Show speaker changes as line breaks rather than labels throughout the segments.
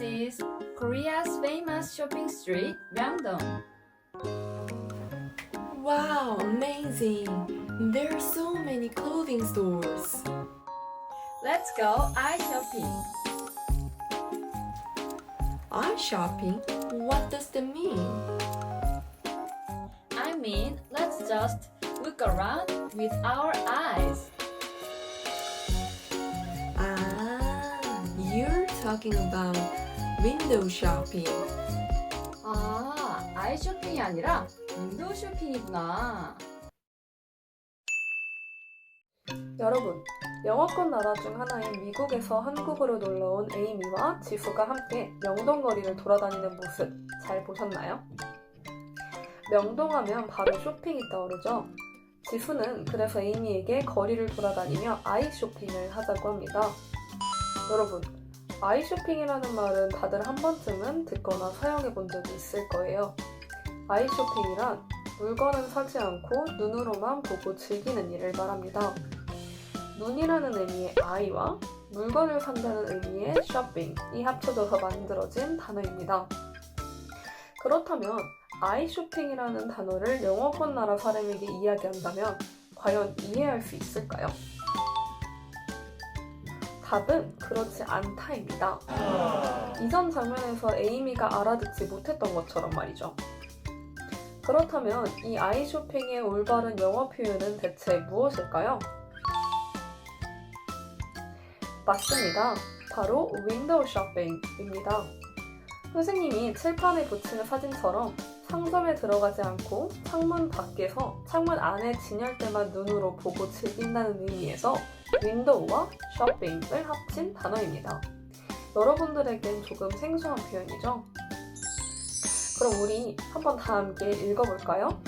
This is Korea's famous shopping street, Myeongdong.
Wow, amazing! There are so many clothing stores.
Let's go eye shopping.
Eye shopping? What does that mean?
I mean, let's just look around with our eyes.
Talking about window shopping.
아, 아이 쇼핑이 아니라 윈도우 쇼핑이구나.
여러분, 영어권 나라 중 하나인 미국에서 한국으로 놀러 온 에이미와 지수가 함께 명동거리를 돌아다니는 모습 잘 보셨나요? 명동하면 바로 쇼핑이 떠오르죠. 지수는 그래서 에이미에게 거리를 돌아다니며 아이 쇼핑을 하자고 합니다. 여러분, 아이 쇼핑이라는 말은 다들 한 번쯤은 듣거나 사용해 본 적이 있을 거예요. 아이 쇼핑이란 물건은 사지 않고 눈으로만 보고 즐기는 일을 말합니다. 눈이라는 의미의 아이와 물건을 산다는 의미의 쇼핑이 합쳐져서 만들어진 단어입니다. 그렇다면 아이 쇼핑이라는 단어를 영어권 나라 사람에게 이야기한다면 과연 이해할 수 있을까요? 답은 그렇지 않다입니다. 이전 장면에서 에이미가 알아듣지 못했던 것처럼 말이죠. 그렇다면 이 아이 쇼핑의 올바른 영어 표현은 대체 무엇일까요? 맞습니다. 바로 윈도우 쇼핑입니다. 선생님이 칠판에 붙이는 사진처럼 상점에 들어가지 않고 창문 밖에서 창문 안에 진열대만 눈으로 보고 즐긴다는 의미에서 윈도우와 쇼핑을 합친 단어입니다. 여러분들에겐 조금 생소한 표현이죠? 그럼 우리 한번 다 함께 읽어볼까요?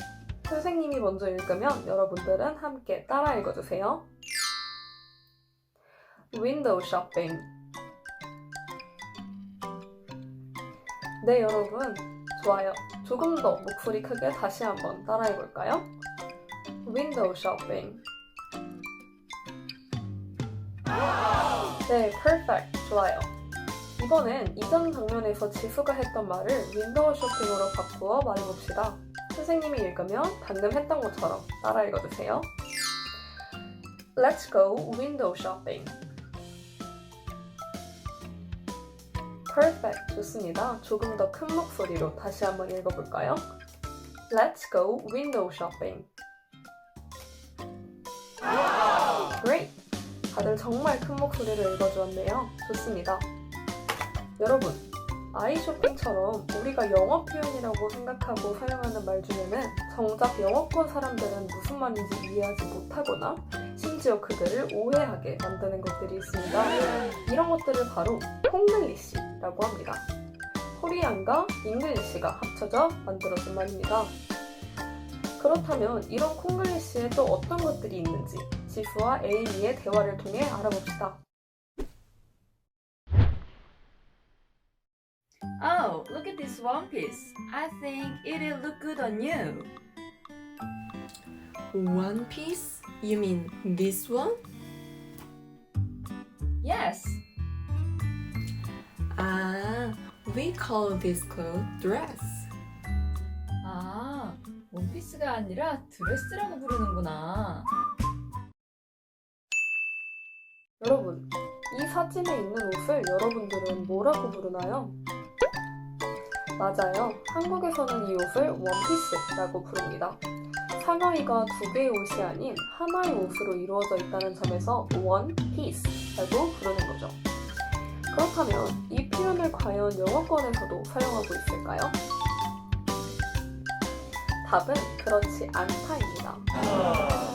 선생님이 먼저 읽으면 여러분들은 함께 따라 읽어주세요. 윈도우 쇼핑. 네, 여러분. 좋아요. 조금 더 목소리 크게 다시 한번 따라해 볼까요? 윈도우 쇼핑. 네, perfect. 좋아요. 이번엔 이전 장면에서 지수가 했던 말을 윈도우 쇼핑으로 바꾸어 말해봅시다. 선생님이 읽으면 방금 했던 것처럼 따라 읽어주세요. Let's go window shopping. Perfect. 좋습니다. 조금 더 큰 목소리로 다시 한번 읽어볼까요? Let's go window shopping. Great. 다들 정말 큰 목소리로 읽어주었네요. 좋습니다. 여러분, 아이 쇼핑처럼 우리가 영어 표현이라고 생각하고 사용하는 말 중에는 정작 영어권 사람들은 무슨 말인지 이해하지 못하거나 심지어 그들을 오해하게 만드는 것들이 있습니다. 이런 것들을 바로 콩글리시라고 합니다. 코리안과 잉글리시가 합쳐져 만들어진 말입니다. 그렇다면 이런 콩글리시에 또 어떤 것들이 있는지 지수와 에이미의 대화를 통해 알아봅시다.
Oh, look at this one piece. I think it'll look good on you.
One piece? You mean this one?
Yes.
Ah, we call this cloth dress.
아, 원피스가 아니라 드레스라고 부르는구나.
여러분, 이 사진에 있는 옷을 여러분들은 뭐라고 부르나요? 맞아요. 한국에서는 이 옷을 원피스라고 부릅니다. 상하이가 두 개의 옷이 아닌 하나의 옷으로 이루어져 있다는 점에서 원 피스라고 부르는 거죠. 그렇다면 이 표현을 과연 영어권에서도 사용하고 있을까요? 답은 그렇지 않다입니다.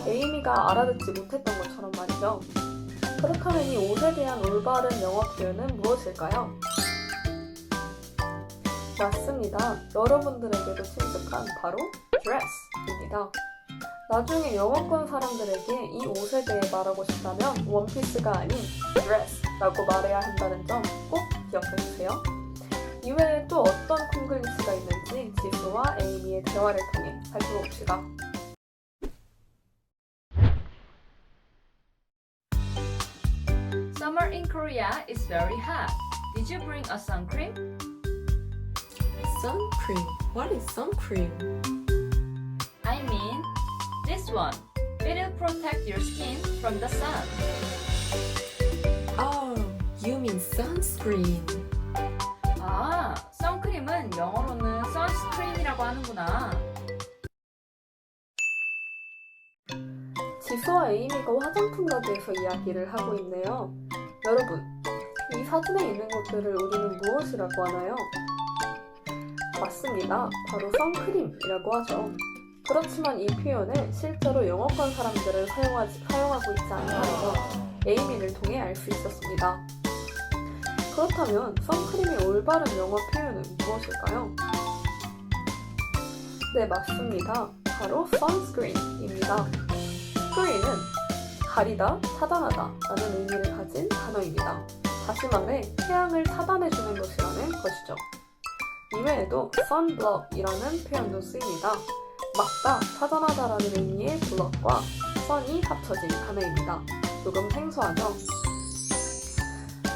에이미가 알아듣지 못했던 것처럼 말이죠. 그렇다면 이 옷에 대한 올바른 영어 표현은 무엇일까요? 맞습니다. 여러분들에게도 친숙한 바로 dress입니다. 나중에 영어권 사람들에게 이 옷에 대해 말하고 싶다면 원피스가 아닌 dress라고 말해야 한다는 점 꼭 기억해 주세요. 이외에 또 어떤 콩글리시가 있는지 지수와 에이미의 대화를 통해 살펴봅시다.
Summer in Korea is very hot. Did you bring a sun cream?
Sun cream. What is sun cream?
Mean, this one. It'll protect your skin from the sun.
Oh, you mean sunscreen.
아, 선크림은 영어로는 sunscreen이라고 하는구나.
지수와 에이미가 화장품 가게에서 이야기를 하고 있네요. 여러분, 이 사진에 있는 것들을 우리는 무엇이라고 하나요? 맞습니다. 바로 선크림이라고 하죠. 그렇지만 이 표현을 실제로 영어권 사람들은 사용하지, 사용하고 있지 않다는 점 에이미를 통해 알 수 있었습니다. 그렇다면 선크림의 올바른 영어 표현은 무엇일까요? 네, 맞습니다. 바로 sunscreen입니다. screen은 가리다, 차단하다 라는 의미를 가진 단어입니다. 다시 말해 태양을 차단해주는 것이라는 것이죠. 이외에도 sunblock이라는 표현도 쓰입니다. 막다, 차단하다라는 의미의 block과 sun이 합쳐진 단어입니다. 조금 생소하죠?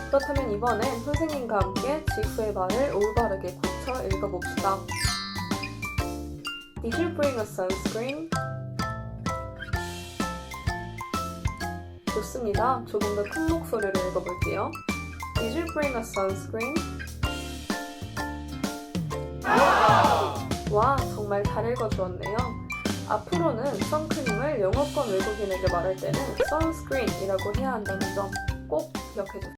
그렇다면 이번엔 선생님과 함께 지수의 말을 올바르게 고쳐 읽어봅시다. Did you bring a sunscreen? 좋습니다. 조금 더 큰 목소리로 읽어볼게요. Did you bring a sunscreen? 와, 정말 잘 읽어주었네요. 앞으로는 선크림을 영어권 외국인에게 말할 때는 sunscreen이라고 해야 한다는 점 꼭 기억해주세요.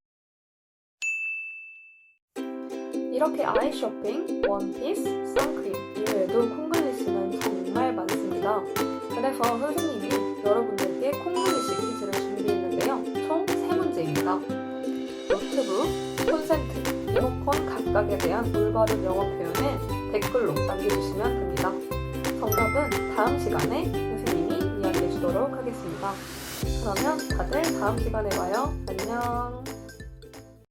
이렇게 아이 쇼핑, 원피스, 선크림 이외에도 콩글리시는 정말 많습니다. 그래서 선생님이 여러분들께 콩글리시 퀴즈를 준비했는데요. 총 3문제입니다. 노트북, 콘센트, 리모컨 각각에 대한 올바른 영어 표현을 댓글로 남겨주시면 됩니다. 정답은 다음 시간에 선생님이 이야기해 주도록 하겠습니다. 그러면 다들 다음 시간에 봐요. 안녕.